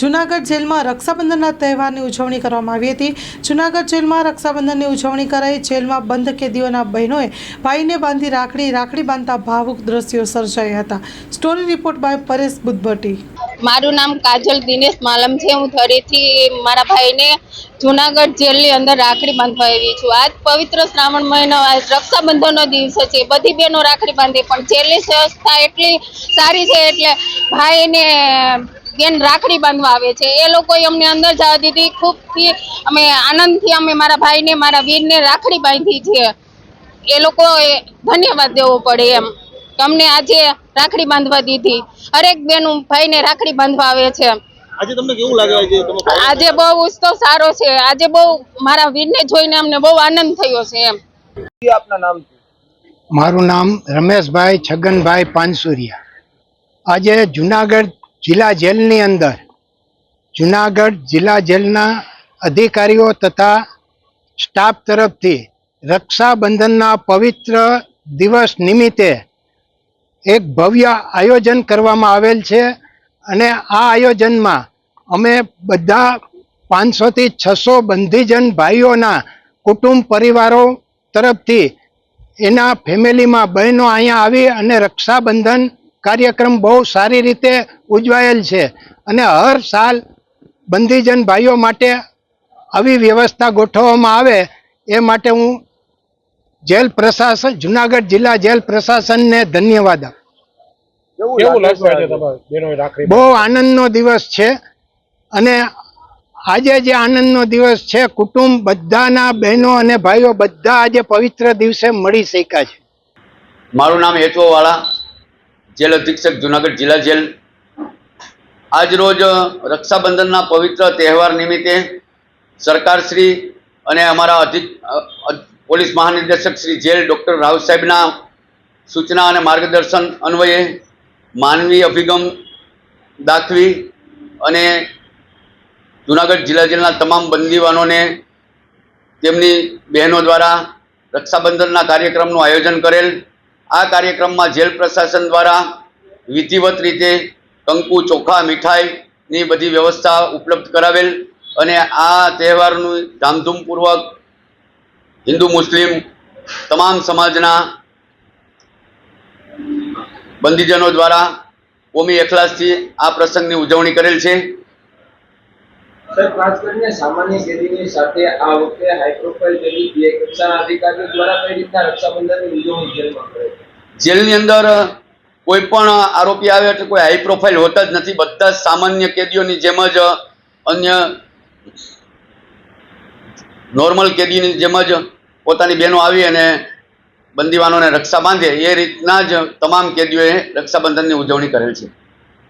જૂનાગઢ જેલમાં રક્ષાબંધનના તહેવારની ઉજવણી કરવામાં આવી હતી. જૂનાગઢ જેલમાં રક્ષાબંધનની ઉજવણી કરાઈ. જેલમાં બંધ કેદીઓના બહેનોએ ભાઈને બાંધી રાખડી રાખડી બાંધતા ભાવુક દ્રશ્યો સર્જાયા હતા. Story report by Paresh Buddhabhatti. મારું નામ કાજલ દિનેશ માલમ છે. હું થરીથી મારા ભાઈને જુનાગઢ જેલની અંદર રાખડી બાંધવા આવી છું. આજ પવિત્ર શ્રાવણ મહિનો રક્ષાબંધનનો દિવસ છે. બધી બહેનો રાખડી બાંધે, પણ જેલની સંસ્થા એટલી સારી છે એટલે ભાઈને બેન રાખડી બાંધવા આવે છે. એ લોકોએ અમને અંદર જવા દીધી. ખૂબથી અમે આનંદથી અમે મારા ભાઈને મારા વીરને રાખડી બાંધી છે. એ લોકોએ ધન્યવાદ દેવો પડે એમ. તમને અમને આજે રાખડી બાંધવા દીધી. હરેક બેન ભાઈને રાખડી બાંધવા આવે છે. આજે તમને કેવું લાગે આજે આજે બહુ ઉત્સવ સારો છે. આજે બહુ મારા વીરને જોઈને અમને બહુ આનંદ થયો છે એમ. આપના નામ મારું નામ રમેશભાઈ છગનભાઈ પાનસુરિયા. આજે જુનાગઢ જિલ્લા જેલની અંદર. જુનાગઢ જિલ્લા જેલના અધિકારીઓ તથા સ્ટાફ તરફથી રક્ષાબંધનના પવિત્ર દિવસ નિમિત્તે એક ભવ્ય આયોજન કરવામાં આવેલ છે અને આ આયોજનમાં અમે બધા પાંચસોથી છસો બંધીજન ભાઈઓના કુટુંબ પરિવારો તરફથી એના ફેમિલીમાં બહેનો અહીંયા આવી અને રક્ષાબંધન કાર્યક્રમ બહુ સારી રીતે ઉજવાયેલ છે. અને હર સાલ બંધીજન ભાઈઓ માટે આવી વ્યવસ્થા ગોઠવવામાં આવે એ માટે હું જેલ પ્રશાસન જુનાગઢ જિલ્લા જેલ પ્રશાસનને ધન્યવાદ આપું. બહુ આનંદનો દિવસ છે. અને આજે જે આનંદનો દિવસ છે કુટુંબ બધાના બહેનો અને ભાઈઓ બધા આજે પવિત્ર દિવસે મળી શક્યા છે. મારું નામ હેચવો વાળા જેલ અધિક્ષક જુનાગઢ જિલ્લા જેલ. આજ રોજ રક્ષાબંધનના પવિત્ર તહેવાર નિમિત્તે સરકારશ્રી અને અમારા અધિક પોલીસ મહાનિર્દેશક શ્રી જેલ ડૉક્ટર રાવ સાહેબના સૂચના અને માર્ગદર્શન અન્વયે માનવી અભિગમ દાખવી અને જુનાગઢ જિલ્લા જેલના તમામ બંદીવાનોને તેમની બહેનો દ્વારા રક્ષાબંધનના કાર્યક્રમનું આયોજન કરેલ આ કાર્યક્રમમાં જેલ પ્રશાસન દ્વારા વિધિવત રીતે કંકુ, ચોખા, મીઠાઈની બધી વ્યવસ્થા ઉપલબ્ધ કરાવેલ અને આ તહેવારનું ધામધૂમપૂર્વક હિન્દુ, મુસ્લિમ તમામ સમાજના બંદીજનો દ્વારા કોમી એખલાસથી આ પ્રસંગની ઉજવણી કરેલ છે. સર, ખાસ કરીને સામાન્ય કેદીની સાથે આ વખતે હાઈ કેદી બે કક્ષાના અધિકારીઓ દ્વારા કઈ રીતના રક્ષાબંધનની ઉજવણી જેલની અંદર કોઈ પણ આરોપી આવે એટલે કોઈ હાઈ પ્રોફાઇલ હોતા જ નથી. બધા જ સામાન્ય કેદીઓની જેમ જ અન્ય નોર્મલ કેદીની જેમ જ પોતાની બહેનો આવી અને બંદીવાનોને રક્ષા બાંધે. એ રીતના જ તમામ કેદીઓએ રક્ષાબંધનની ઉજવણી કરેલ છે.